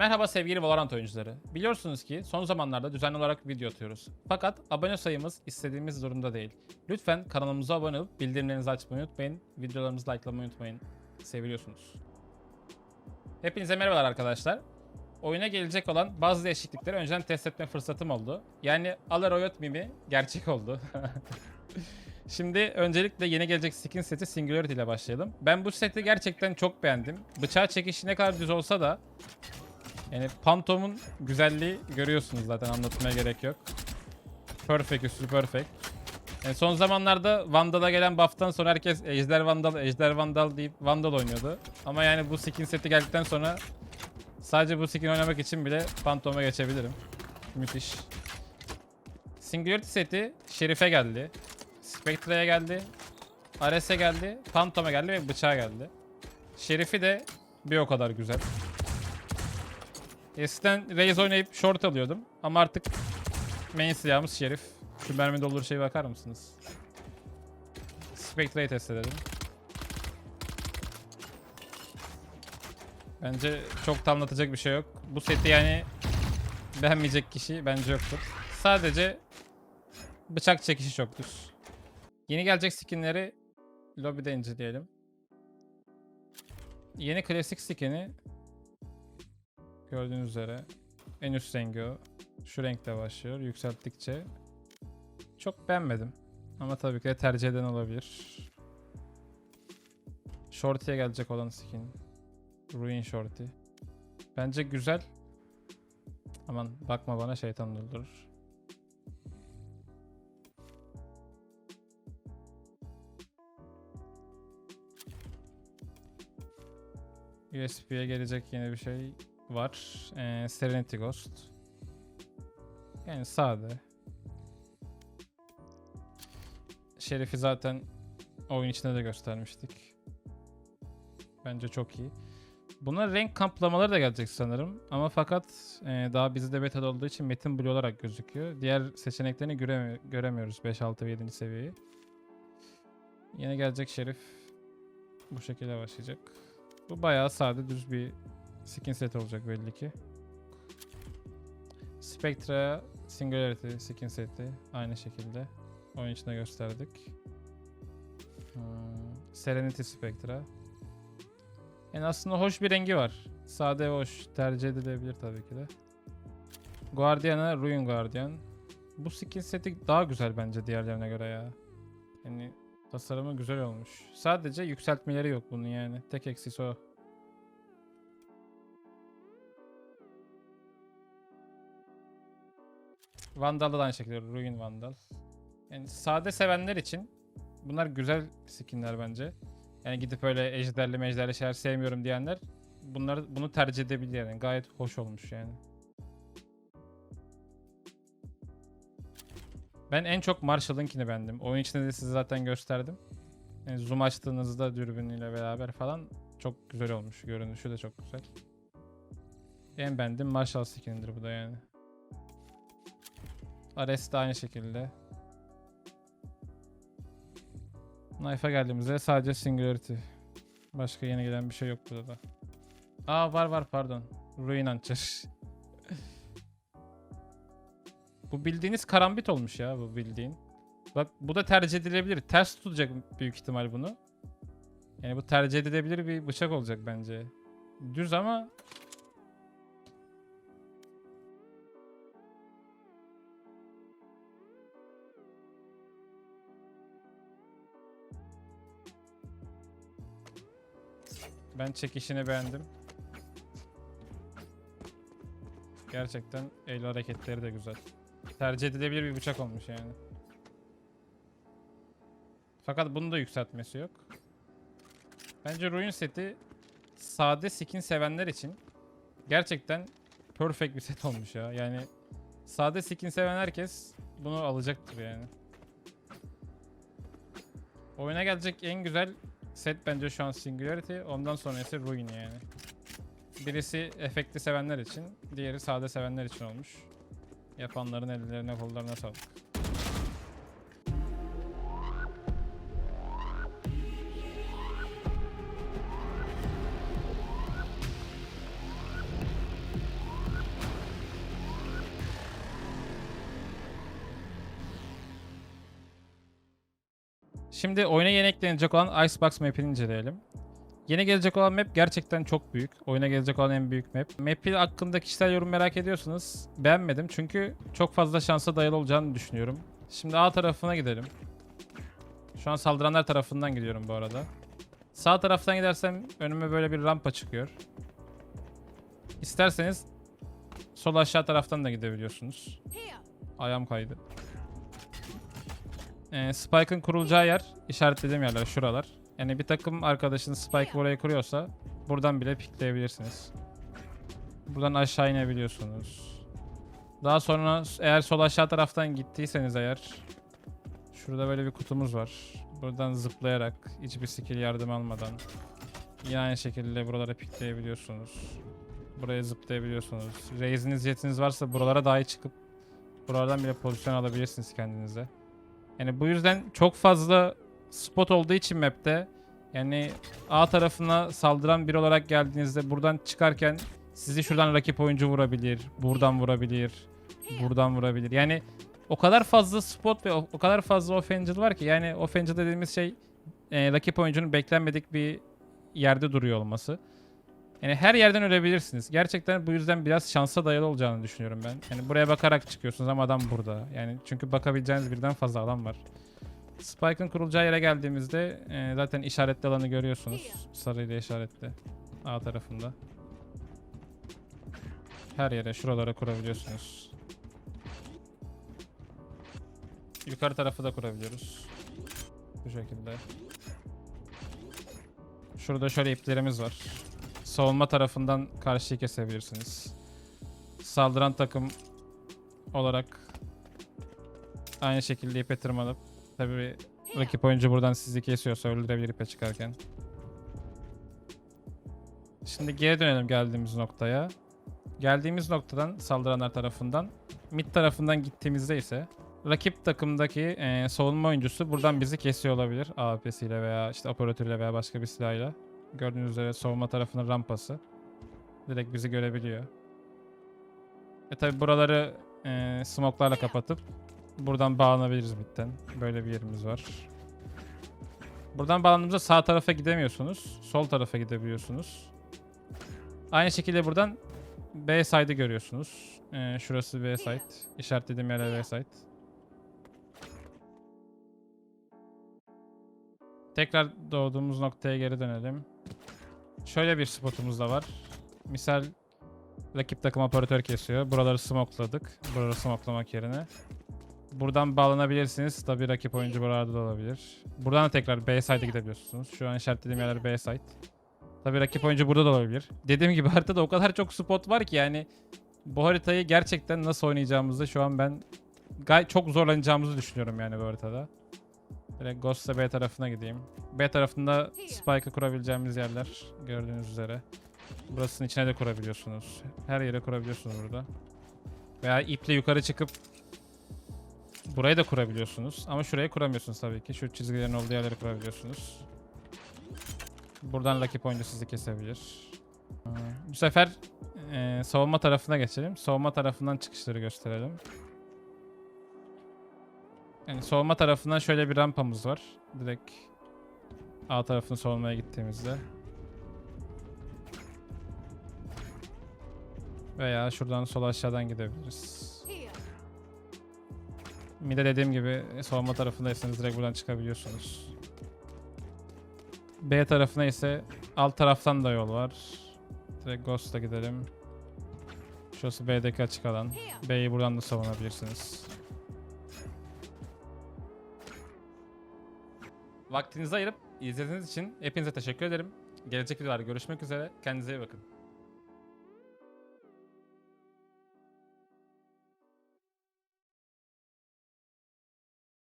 Merhaba sevgili Valorant oyuncuları. Biliyorsunuz ki son zamanlarda düzenli olarak video atıyoruz. Fakat abone sayımız istediğimiz durumda değil. Lütfen kanalımıza abone olup bildirimlerinizi açmayı unutmayın. Videolarımızı likelamayı unutmayın. Seviliyorsunuz. Hepinize merhabalar arkadaşlar. Oyuna gelecek olan bazı değişiklikleri önceden test etme fırsatım oldu. Yani Alaroyot mimi gerçek oldu. Şimdi öncelikle yeni gelecek skin seti Singularity ile başlayalım. Ben bu seti gerçekten çok beğendim. Bıçağı çekişi ne kadar düz olsa da yani Phantom'un güzelliği görüyorsunuz zaten anlatmaya gerek yok. Perfect üstü perfect. Yani son zamanlarda Vandal'a gelen buff'tan sonra herkes Ejder Vandal, Ejder Vandal deyip Vandal oynuyordu. Ama yani bu skin seti geldikten sonra sadece bu skin oynamak için bile Phantom'a geçebilirim. Müthiş. Singularity seti Şerif'e geldi. Spectre'ye geldi. Ares'e geldi. Phantom'a geldi ve bıçağa geldi. Şerif'i de bir o kadar güzel. Eskiden Raze oynayıp short alıyordum. Ama artık main silahımız Şerif. Şu mermi doldur şeye bakar mısınız? Spectre'yi test edelim. Bence çok da anlatacak bir şey yok. Bu seti yani beğenmeyecek kişi bence yoktur. Sadece bıçak çekişi çok düz. Yeni gelecek skinleri lobide inceleyelim. Yeni klasik skin'i gördüğünüz üzere en üst rengi o. Şu renkte başlıyor yükselttikçe. Çok beğenmedim. Ama tabii ki de tercih eden olabilir. Shorty'ye gelecek olan skin. Ruin Shorty. Bence güzel. Aman bakma bana şeytan öldürür. USB'ye gelecek yeni bir şey var. Ee, Serenity Ghost. Yani sade. Şerif'i zaten oyun içinde de göstermiştik. Bence çok iyi. Buna renk kaplamaları da gelecek sanırım. Ama fakat e, daha bizde beta olduğu için metin blue olarak gözüküyor. Diğer seçeneklerini göremi- göremiyoruz 5, 6 ve 7. seviyeyi. Yine gelecek Şerif bu şekilde başlayacak. Bu bayağı sade düz bir skin set olacak belli ki. Spectra Singularity skin seti aynı şekilde oyun içinde gösterdik. Hmm, Serenity Spectra. Yani aslında hoş bir rengi var. Sade hoş. Tercih edilebilir tabii ki de. Guardian'a Ruin Guardian. Bu skin seti daha güzel bence diğerlerine göre ya. Yani tasarımı güzel olmuş. Sadece yükseltmeleri yok bunun yani. Tek eksisi o. Vandal'da da aynı şekilde Ruin Vandal. Yani sade sevenler için bunlar güzel skinler bence. Yani gidip öyle ejderli mejderli şeyler sevmiyorum diyenler bunları bunu tercih edebilir yani. Gayet hoş olmuş yani. Ben en çok Marshall'ınkini beğendim. Oyun içinde de size zaten gösterdim. Yani zoom açtığınızda dürbünüyle beraber falan çok güzel olmuş. Görünüşü de çok güzel. En beğendiğim Marshall skinidir bu da yani. Ares de aynı şekilde. Knife'a geldiğimizde sadece Singularity. Başka yeni gelen bir şey yok burada da. Aa var var pardon. Ruin Ancher. bu bildiğiniz karambit olmuş ya bu bildiğin. Bak bu da tercih edilebilir. Ters tutacak büyük ihtimal bunu. Yani bu tercih edilebilir bir bıçak olacak bence. Düz ama Ben çekişini beğendim. Gerçekten el hareketleri de güzel. Tercih edilebilir bir bıçak olmuş yani. Fakat bunun da yükseltmesi yok. Bence Ruin seti sade skin sevenler için gerçekten perfect bir set olmuş ya. Yani sade skin seven herkes bunu alacaktır yani. Oyuna gelecek en güzel set bence şu an Singularity. Ondan sonra ise Ruin yani. Birisi efekti sevenler için, diğeri sade sevenler için olmuş. Yapanların ellerine kollarına sağlık. Şimdi oyuna yeni eklenecek olan Icebox map'ini inceleyelim. Yeni gelecek olan map gerçekten çok büyük. Oyuna gelecek olan en büyük map. Map'i hakkında kişisel yorum merak ediyorsanız beğenmedim. Çünkü çok fazla şansa dayalı olacağını düşünüyorum. Şimdi A tarafına gidelim. Şu an saldıranlar tarafından gidiyorum bu arada. Sağ taraftan gidersem önüme böyle bir rampa çıkıyor. İsterseniz sol aşağı taraftan da gidebiliyorsunuz. Ayağım kaydı. Ee, Spike'ın kurulacağı yer işaretlediğim yerler şuralar. Yani bir takım arkadaşınız Spike buraya kuruyorsa buradan bile pikleyebilirsiniz. Buradan aşağı inebiliyorsunuz. Daha sonra eğer sol aşağı taraftan gittiyseniz eğer şurada böyle bir kutumuz var. Buradan zıplayarak hiçbir skill yardım almadan yine aynı şekilde buralara pikleyebiliyorsunuz. Buraya zıplayabiliyorsunuz. Raze'iniz jetiniz varsa buralara dahi çıkıp buralardan bile pozisyon alabilirsiniz kendinize. Yani bu yüzden çok fazla spot olduğu için map'te yani A tarafına saldıran bir olarak geldiğinizde buradan çıkarken sizi şuradan rakip oyuncu vurabilir, buradan vurabilir, buradan vurabilir. Yani o kadar fazla spot ve o, kadar fazla offangel var ki yani offangel dediğimiz şey e, rakip oyuncunun beklenmedik bir yerde duruyor olması. Yani her yerden ölebilirsiniz. Gerçekten bu yüzden biraz şansa dayalı olacağını düşünüyorum ben. Yani buraya bakarak çıkıyorsunuz ama adam burada. Yani çünkü bakabileceğiniz birden fazla adam var. Spike'ın kurulacağı yere geldiğimizde e, zaten işaretli alanı görüyorsunuz. Sarıyla işaretli. A tarafında. Her yere şuralara kurabiliyorsunuz. Yukarı tarafı da kurabiliyoruz. Bu şekilde. Şurada şöyle iplerimiz var. Savunma tarafından karşıyı kesebilirsiniz. Saldıran takım olarak aynı şekilde ipe tırmanıp tabii rakip oyuncu buradan sizi kesiyorsa öldürebilir ipe çıkarken. Şimdi geri dönelim geldiğimiz noktaya. Geldiğimiz noktadan saldıranlar tarafından mid tarafından gittiğimizde ise rakip takımdaki eee, savunma oyuncusu buradan bizi kesiyor olabilir. AWP'siyle veya işte operatörüyle veya başka bir silahıyla. Gördüğünüz üzere savunma tarafının rampası. Direkt bizi görebiliyor. E tabi buraları eee smoke'larla kapatıp buradan bağlanabiliriz bitten. Böyle bir yerimiz var. Buradan bağlandığımızda sağ tarafa gidemiyorsunuz. Sol tarafa gidebiliyorsunuz. Aynı şekilde buradan B side'ı görüyorsunuz. Ee, şurası B side. İşaretlediğim yer B side. Tekrar doğduğumuz noktaya geri dönelim. Şöyle bir spotumuz da var. Misal rakip takım operatör kesiyor. Buraları smokeladık. Buraları smokelamak yerine. Buradan bağlanabilirsiniz. Tabii rakip oyuncu buralarda da olabilir. Buradan da tekrar B side'e gidebiliyorsunuz. Şu an işaretlediğim yerler B side. Tabii rakip oyuncu burada da olabilir. Dediğim gibi haritada o kadar çok spot var ki yani bu haritayı gerçekten nasıl oynayacağımızı şu an ben gay çok zorlanacağımızı düşünüyorum yani bu haritada. Direkt Ghost'la B tarafına gideyim. B tarafında Spike'ı kurabileceğimiz yerler gördüğünüz üzere. Burasının içine de kurabiliyorsunuz. Her yere kurabiliyorsunuz burada. Veya iple yukarı çıkıp burayı da kurabiliyorsunuz. Ama şuraya kuramıyorsunuz tabii ki. Şu çizgilerin olduğu yerleri kurabiliyorsunuz. Buradan rakip oyuncu sizi kesebilir. Bu sefer e, savunma tarafına geçelim. Savunma tarafından çıkışları gösterelim. Yani savunma tarafından şöyle bir rampamız var. Direkt A tarafını savunmaya gittiğimizde. Veya şuradan sol aşağıdan gidebiliriz. Mide dediğim gibi savunma tarafındaysanız direkt buradan çıkabiliyorsunuz. B tarafına ise alt taraftan da yol var. Direkt Ghost'a gidelim. Şurası B'deki açık alan. B'yi buradan da savunabilirsiniz. Vaktinizi ayırıp izlediğiniz için hepinize teşekkür ederim. Gelecek videolarda görüşmek üzere. Kendinize iyi bakın.